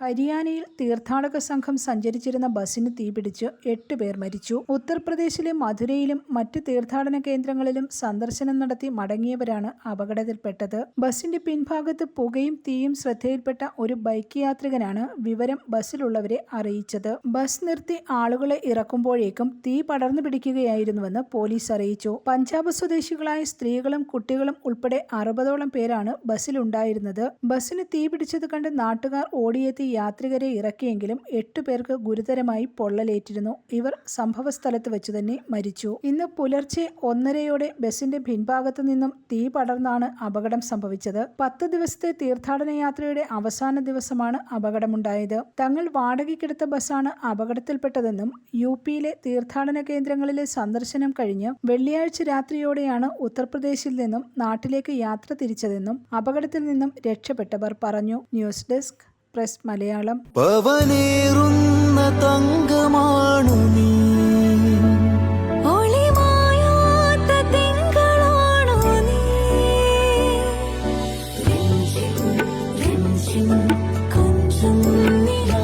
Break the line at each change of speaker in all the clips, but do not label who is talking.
ഹരിയാനയിൽ തീർത്ഥാടക സംഘം സഞ്ചരിച്ചിരുന്ന ബസിന് തീപിടിച്ച് എട്ട് പേർ മരിച്ചു. ഉത്തർപ്രദേശിലെ മധുരയിലും മറ്റ് തീർത്ഥാടന കേന്ദ്രങ്ങളിലും സന്ദർശനം നടത്തി മടങ്ങിയവരാണ് അപകടത്തിൽപ്പെട്ടത്. ബസിന്റെ പിൻഭാഗത്ത് പുകയും തീയും ശ്രദ്ധയിൽപ്പെട്ട ഒരു ബൈക്ക് യാത്രികനാണ് വിവരം ബസ്സിലുള്ളവരെ അറിയിച്ചത്. ബസ് നിർത്തി ആളുകളെ ഇറക്കുമ്പോഴേക്കും തീ പടർന്നു പിടിക്കുകയായിരുന്നുവെന്ന് പോലീസ് അറിയിച്ചു. പഞ്ചാബ് സ്വദേശികളായ സ്ത്രീകളും കുട്ടികളും ഉൾപ്പെടെ അറുപതോളം പേരാണ് ബസ്സിലുണ്ടായിരുന്നത്. ബസ്സിന് തീ പിടിച്ചത് കണ്ട് നാട്ടുകാർ ഓടിയെത്തി യാത്രികരെ ഇറക്കിയെങ്കിലും എട്ടു പേർക്ക് ഗുരുതരമായി പൊള്ളലേറ്റിരുന്നു. ഇവർ സംഭവസ്ഥലത്ത് വെച്ച് തന്നെ മരിച്ചു. ഇന്ന് പുലർച്ചെ ഒന്നരയോടെ ബസിന്റെ പിൻഭാഗത്തു നിന്നും തീ പടർന്നാണ് അപകടം സംഭവിച്ചത്. പത്ത് ദിവസത്തെ തീർത്ഥാടന യാത്രയുടെ അവസാന ദിവസമാണ് അപകടമുണ്ടായത്. തങ്ങൾ വാടകയ്ക്കെടുത്ത ബസ്സാണ് അപകടത്തിൽപ്പെട്ടതെന്നും യു പിയിലെ തീർത്ഥാടന കേന്ദ്രങ്ങളിലെ സന്ദർശനം കഴിഞ്ഞ് വെള്ളിയാഴ്ച രാത്രിയോടെയാണ് ഉത്തർപ്രദേശിൽ നിന്നും നാട്ടിലേക്ക് യാത്ര തിരിച്ചതെന്നും അപകടത്തിൽ നിന്നും രക്ഷപ്പെട്ടവർ പറഞ്ഞു. ന്യൂസ് ഡെസ്ക് പ്രസ് മലയാളം
പവനേറുന്ന തങ്കമാണു നീ
ഒളിമായാത്ത തിങ്കളാണോ നീ രഞ്ജിം രഞ്ജിം കൊഞ്ചും നിലാ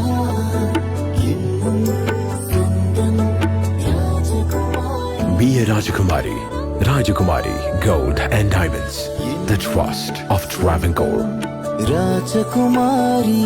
എന്നും സ്വന്തം രാജകുമാരി
Be a Rajakumari. Rajakumari Gold and Diamonds. The trust of Travancore.
Rajakumari.